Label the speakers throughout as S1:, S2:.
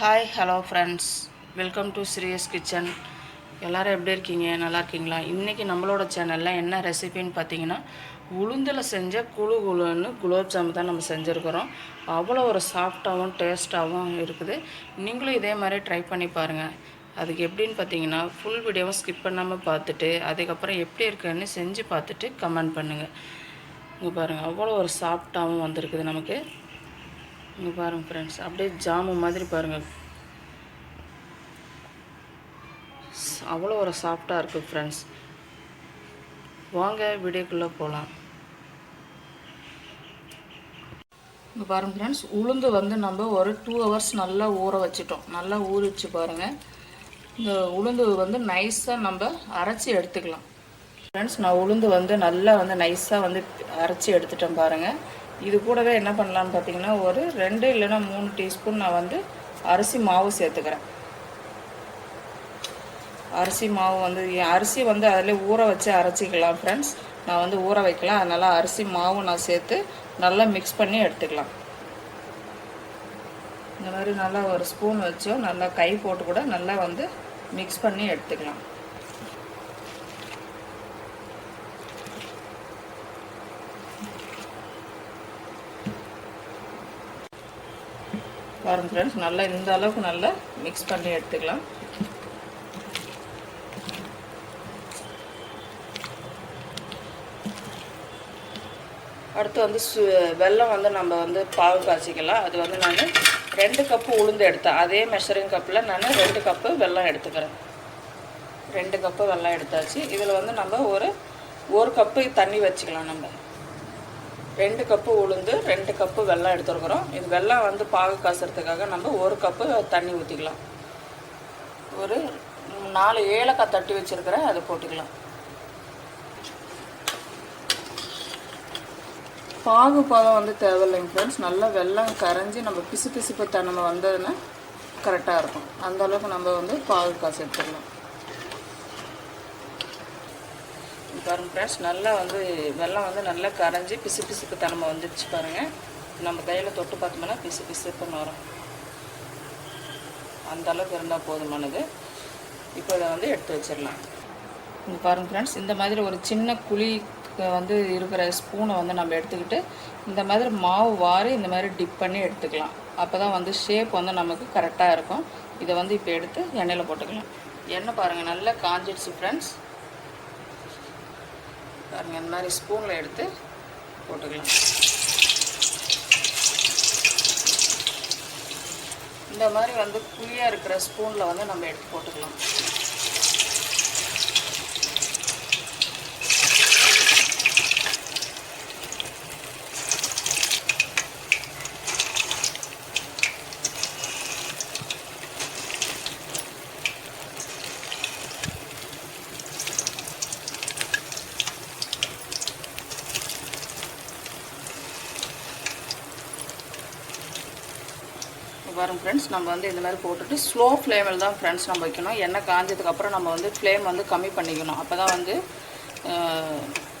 S1: hi hello friends welcome to Sri's kitchen எல்லோரும் எப்படி இருக்கீங்க நல்லா இருக்கீங்களா இன்றைக்கி நம்மளோட சேனலில் என்ன ரெசிபின்னு பார்த்தீங்கன்னா உளுந்தில் செஞ்ச குழு குழுன்னு குலோப் ஜாமு தான் நம்ம செஞ்சுருக்கிறோம் அவ்வளோ ஒரு சாஃப்டாகவும் டேஸ்ட்டாகவும் இருக்குது நீங்களும் இதே மாதிரி ட்ரை பண்ணி பாருங்கள் அதுக்கு எப்படின்னு பார்த்தீங்கன்னா ஃபுல் வீடியோவும் ஸ்கிப் பண்ணாமல் பார்த்துட்டு அதுக்கப்புறம் எப்படி இருக்குன்னு செஞ்சு பார்த்துட்டு கமெண்ட் பண்ணுங்கள் இங்கே பாருங்கள் அவ்வளோ ஒரு சாஃப்டாகவும் வந்திருக்குது நமக்கு இங்கே பாருங்கள் ஃப்ரெண்ட்ஸ் அப்படியே ஜாமு மாதிரி பாருங்கள் அவ்வளோ ஒரு சாஃப்டாக இருக்குது ஃப்ரெண்ட்ஸ் வாங்க வீடியோக்குள்ளே போகலாம் இங்கே பாருங்கள் ஃப்ரெண்ட்ஸ் உளுந்து வந்து நம்ம ஒரு டூ ஹவர்ஸ் நல்லா ஊற வச்சுட்டோம் நல்லா ஊறிச்சு பாருங்கள் இந்த உளுந்து வந்து நைஸாக நம்ம அரைச்சி எடுத்துக்கலாம் ஃப்ரெண்ட்ஸ் நான் உளுந்து வந்து நல்லா வந்து நைஸாக வந்து அரைச்சி எடுத்துட்டேன் பாருங்கள் இது கூடவே என்ன பண்ணலான்னு பார்த்தீங்கன்னா ஒரு ரெண்டு இல்லைன்னா மூணு டீஸ்பூன் நான் வந்து அரிசி மாவு சேர்த்துக்கிறேன் அரிசி மாவு வந்து அரிசி வந்து அதில் ஊற வச்சு அரைச்சிக்கலாம் ஃப்ரெண்ட்ஸ் நான் வந்து ஊற வைக்கலாம் அதனால் அரிசி மாவு நான் சேர்த்து நல்லா மிக்ஸ் பண்ணி எடுத்துக்கலாம் இந்த மாதிரி நல்லா ஒரு ஸ்பூன் வச்சோ நல்லா கை போட்டு கூட நல்லா வந்து மிக்ஸ் பண்ணி எடுத்துக்கலாம் பாருங்க ஃப்ரெண்ட்ஸ் நல்லா இந்த அளவுக்கு நல்லா மிக்ஸ் பண்ணி எடுத்துக்கலாம் அடுத்து வந்து சு வெல்லம் வந்து நம்ம வந்து பாவு காய்ச்சிக்கலாம் அது வந்து நான் ரெண்டு கப்பு உளுந்து எடுத்தேன் அதே மெஷரிங் கப்பில் நான் ரெண்டு கப்பு வெல்லம் எடுத்துக்கிறேன் ரெண்டு கப்பு வெல்லம் எடுத்தாச்சு இதில் வந்து நம்ம ஒரு ஒரு கப்பு தண்ணி வச்சுக்கலாம் நம்ம ரெண்டு கப்பு உளுந்து ரெண்டு கப்பு வெள்ளம் எடுத்துருக்குறோம் இது வெள்ளம் வந்து பாகு காசுறதுக்காக நம்ம ஒரு கப்பு தண்ணி ஊற்றிக்கலாம் ஒரு நாலு ஏலக்காய் தட்டி வச்சுருக்கிறேன் அதை போட்டுக்கலாம் பாகு பதம் வந்து தேவையில்லைங்க ஃப்ரெண்ட்ஸ் நல்லா வெள்ளம் கரைஞ்சி நம்ம பிசு பிசுப்பு தன்மை வந்ததுன்னா கரெக்டாக இருக்கும் அந்தளவுக்கு நம்ம வந்து பாகு காசு எடுத்துக்கலாம் பாருங்கள் ஃப்ரெண்ட்ஸ் நல்லா வந்து வெள்ளம் வந்து நல்லா கரைஞ்சி பிசு பிசுக்கு தன்மை வந்துடுச்சு பாருங்கள் நம்ம கையில் தொட்டு பார்த்தோம்னா பிசு பிசுப்புன்னு வரும் அந்த அளவுக்கு இருந்தால் போதுமானது இப்போ இதை வந்து எடுத்து வச்சிடலாம் இங்கே பாருங்கள் ஃப்ரெண்ட்ஸ் இந்த மாதிரி ஒரு சின்ன குழி வந்து இருக்கிற ஸ்பூனை வந்து நம்ம எடுத்துக்கிட்டு இந்த மாதிரி மாவு வாரி இந்த மாதிரி டிப் பண்ணி எடுத்துக்கலாம் அப்போ தான் வந்து ஷேப் வந்து நமக்கு கரெக்டாக இருக்கும் இதை வந்து இப்போ எடுத்து எண்ணெயில் போட்டுக்கலாம் எண்ணெய் பாருங்கள் நல்லா காஞ்சிடுச்சு ஃப்ரெண்ட்ஸ் பாருங்கள் இந்த மாதிரி ஸ்பூனில் எடுத்து போட்டுக்கலாம் இந்த மாதிரி வந்து குழியாக இருக்கிற ஸ்பூனில் வந்து நம்ம எடுத்து போட்டுக்கலாம் பாருங்கள் ஃப்ரெண்ட்ஸ் நம்ம வந்து இந்த மாதிரி போட்டுட்டு ஸ்லோ ஃப்ளேமில் தான் ஃப்ரெண்ட்ஸ் நம்ம வைக்கணும் எண்ணெய் காஞ்சதுக்கப்புறம் நம்ம வந்து ஃப்ளேம் வந்து கம்மி பண்ணிக்கணும் அப்போ தான் வந்து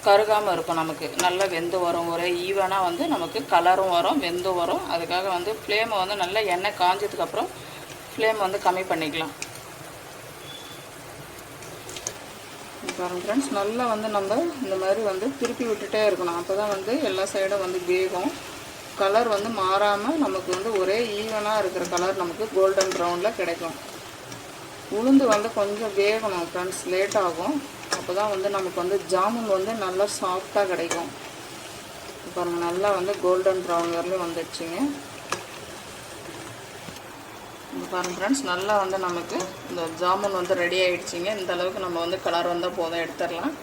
S1: கருகாமல் இருக்கும் நமக்கு நல்லா வெந்து வரும் ஒரே ஈவனாக வந்து நமக்கு கலரும் வரும் வெந்தும் வரும் அதுக்காக வந்து ஃப்ளேமை வந்து நல்லா எண்ணெய் காஞ்சதுக்கப்புறம் ஃப்ளேம் வந்து கம்மி பண்ணிக்கலாம் பாருங்கள் ஃப்ரெண்ட்ஸ் நல்லா வந்து நம்ம இந்த மாதிரி வந்து திருப்பி விட்டுட்டே இருக்கணும் அப்போ தான் வந்து எல்லா சைடும் வந்து வேகும் கலர் வந்து மாறாமல் நமக்கு வந்து ஒரே ஈவனாக இருக்கிற கலர் நமக்கு கோல்டன் ப்ரௌனில் கிடைக்கும் உளுந்து வந்து கொஞ்சம் வேகணும் ஃப்ரெண்ட்ஸ் லேட் ஆகும் அப்போ தான் வந்து நமக்கு வந்து ஜாமுன் வந்து நல்லா சாஃப்டாக கிடைக்கும் இப்போ நல்லா வந்து கோல்டன் ப்ரௌன் வரலையும் வந்துடுச்சுங்க இப்போ பாருங்கள் ஃப்ரெண்ட்ஸ் நல்லா வந்து நமக்கு இந்த ஜாமுன் வந்து ரெடி ஆகிடுச்சிங்க இந்த அளவுக்கு நம்ம வந்து கலர் வந்தால் போதும் எடுத்துடலாம்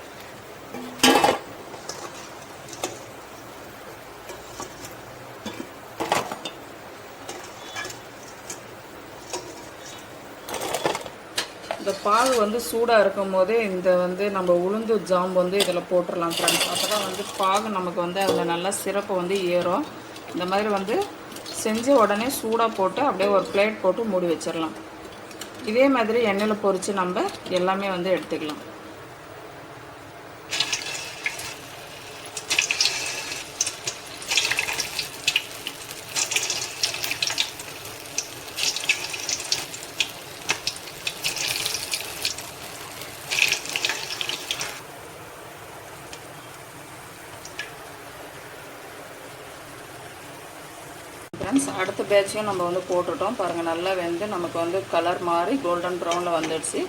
S1: இந்த பால் வந்து சூடாக இருக்கும் போதே இந்த வந்து நம்ம உளுந்து ஜாம் வந்து இதில் போட்டுடலாம் ஃப்ரெண்ட்ஸ் அப்போ தான் வந்து பாகு நமக்கு வந்து அதில் நல்லா சிறப்பு வந்து ஏறும் இந்த மாதிரி வந்து செஞ்ச உடனே சூடாக போட்டு அப்படியே ஒரு பிளேட் போட்டு மூடி வச்சிடலாம் இதே மாதிரி எண்ணெயில் பொறித்து நம்ம எல்லாமே வந்து எடுத்துக்கலாம் ஃப்ரெண்ட்ஸ் அடுத்த பேட்சையும் நம்ம வந்து போட்டுட்டோம் பாருங்கள் நல்லா வெந்து நமக்கு வந்து கலர் மாறி கோல்டன் ப்ரௌனில் வந்துடுச்சு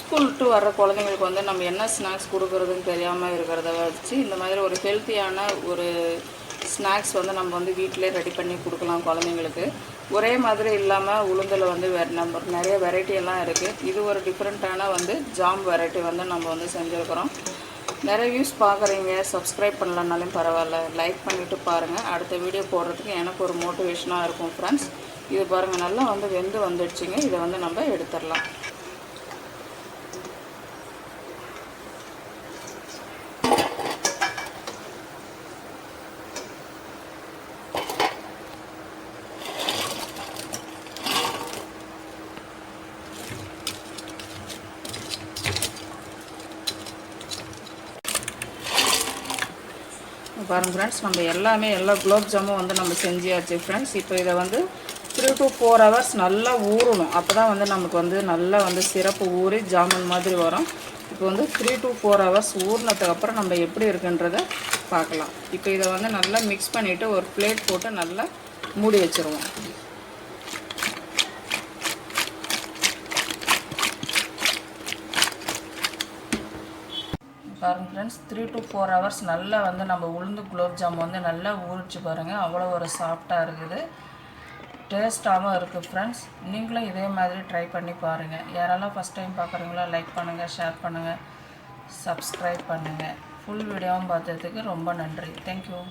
S1: ஸ்கூல் விட்டு வர்ற குழந்தைங்களுக்கு வந்து நம்ம என்ன ஸ்நாக்ஸ் கொடுக்குறதுன்னு தெரியாமல் இருக்கிறத வச்சு இந்த மாதிரி ஒரு ஹெல்த்தியான ஒரு ஸ்நாக்ஸ் வந்து நம்ம வந்து வீட்டிலே ரெடி பண்ணி கொடுக்கலாம் குழந்தைங்களுக்கு ஒரே மாதிரி இல்லாமல் உளுந்தில் வந்து வெ நம்ம நிறைய வெரைட்டி எல்லாம் இருக்குது இது ஒரு டிஃப்ரெண்ட்டான வந்து ஜாம் வெரைட்டி வந்து நம்ம வந்து செஞ்சுருக்கிறோம் நிறைய வியூஸ் பார்க்குறீங்க சப்ஸ்கிரைப் பண்ணலனாலும் பரவாயில்ல லைக் பண்ணிவிட்டு பாருங்கள் அடுத்த வீடியோ போடுறதுக்கு எனக்கு ஒரு மோட்டிவேஷனாக இருக்கும் ஃப்ரெண்ட்ஸ் இது பாருங்கள் நல்லா வந்து வெந்து வந்துடுச்சிங்க இதை வந்து நம்ம எடுத்துடலாம் பாருங்கள் ஃப்ரெண்ட்ஸ் நம்ம எல்லாமே எல்லா குலோப் ஜாமும் வந்து நம்ம செஞ்சியாச்சு ஃப்ரெண்ட்ஸ் இப்போ இதை வந்து த்ரீ டு ஃபோர் ஹவர்ஸ் நல்லா ஊறணும் அப்போ தான் வந்து நமக்கு வந்து நல்லா வந்து சிறப்பு ஊறி ஜாமுன் மாதிரி வரும் இப்போ வந்து த்ரீ டு ஃபோர் ஹவர்ஸ் ஊறினதுக்கப்புறம் நம்ம எப்படி இருக்குன்றத பார்க்கலாம் இப்போ இதை வந்து நல்லா மிக்ஸ் பண்ணிவிட்டு ஒரு பிளேட் போட்டு நல்லா மூடி வச்சுருவோம் பாருங்கள் friends three to four hours நல்லா வந்து நம்ம உளுந்து குலோப் ஜாம் வந்து நல்லா ஊறிச்சு பாருங்கள் அவ்வளோ ஒரு சாஃப்டாக இருக்குது டேஸ்ட்டாகவும் இருக்குது ஃப்ரெண்ட்ஸ் நீங்களும் இதே மாதிரி ட்ரை பண்ணி பாருங்கள் யாரெல்லாம் ஃபஸ்ட் டைம் பார்க்குறீங்களோ லைக் பண்ணுங்கள் ஷேர் பண்ணுங்கள் சப்ஸ்கிரைப் பண்ணுங்கள் ஃபுல் வீடியோவும் பார்த்ததுக்கு ரொம்ப நன்றி தேங்க்யூ